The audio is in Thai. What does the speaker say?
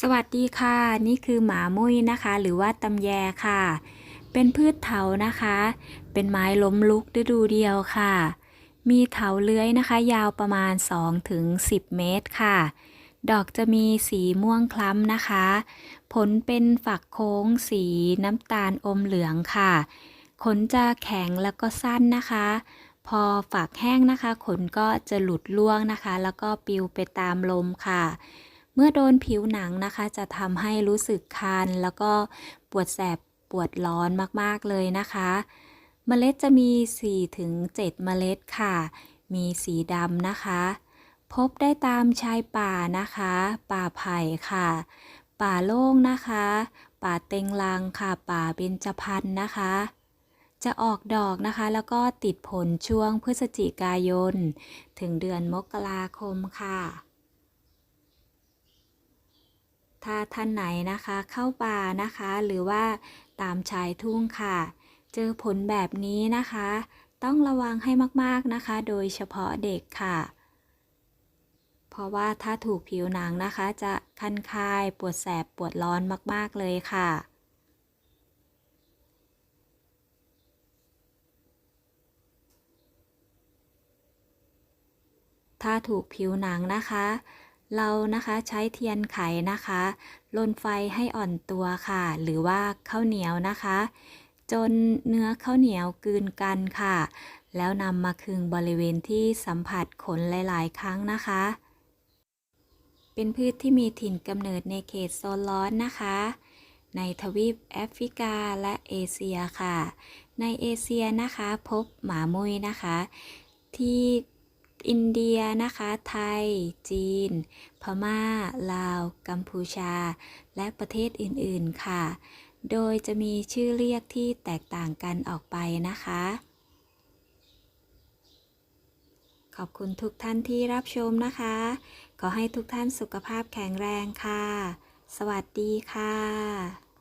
สวัสดีค่ะ นี่คือหมามุ้ยนะคะ หรือว่าตำแยค่ะ เป็นพืชเถานะคะ เป็นไม้ล้มลุกฤดูเดียวค่ะ มีเถาเลื้อยนะคะ ยาวประมาณ 2-10เมตรค่ะ ดอกจะมีสีม่วงคล้ำนะคะ ผลเป็นฝักโค้งสีน้ำตาลอมเหลืองค่ะ ขนจะแข็งแล้วก็สั้นนะคะ พอฝักแห้งนะคะ ขนก็จะหลุดร่วงนะคะ แล้วก็ปลิวไปตามลมค่ะ เมื่อโดนผิวหนังนะคะ จะทำให้รู้สึกคัน แล้วก็ปวดแสบปวดร้อนมากๆเลยนะคะเมล็ดจะมี 4-7 เมล็ดค่ะ มีสีดำนะคะ พบได้ตามชายป่านะคะ ป่าไผ่ค่ะ ป่าโล่งนะคะ ป่าเต็งรังค่ะ ป่าเบญจพรรณนะคะ จะออกดอกนะคะ แล้วก็ติดผลช่วงพฤศจิกายน ถึงเดือนมกราคมค่ะ ถ้าท่านไหนนะคะเข้าป่านะคะ หรือว่าตามชายทุ่งค่ะ เจอผลแบบนี้นะคะ ต้องระวังให้มากๆนะคะ โดยเฉพาะเด็กค่ะ เพราะว่าถ้าถูกผิวหนังนะคะ จะคันคายปวดแสบปวดร้อนมากๆเลยค่ะถ้าถูกผิวหนังนะคะ เรานะคะใช้เทียนไขนะคะลนไฟให้อ่อนตัวค่ะ หรือว่าข้าวเหนียวนะคะ จนเนื้อข้าวเหนียวกลืนกันค่ะ แล้วนำมาคึงบริเวณที่สัมผัสขนหลายๆ ครั้งนะคะ เป็นพืชที่มีถิ่นกำเนิดในเขตโซนร้อนนะคะ ในทวีปแอฟริกาและเอเชียค่ะ ในเอเชียนะคะพบหมามุ้ยนะคะ ที่ อินเดียนะคะ ไทย จีน พม่า ลาว กัมพูชา และประเทศอื่นๆค่ะ โดยจะมีชื่อเรียกที่แตกต่างกันออกไปนะคะ ขอบคุณทุกท่านที่รับชมนะคะ ขอให้ทุกท่านสุขภาพแข็งแรงค่ะ สวัสดีค่ะ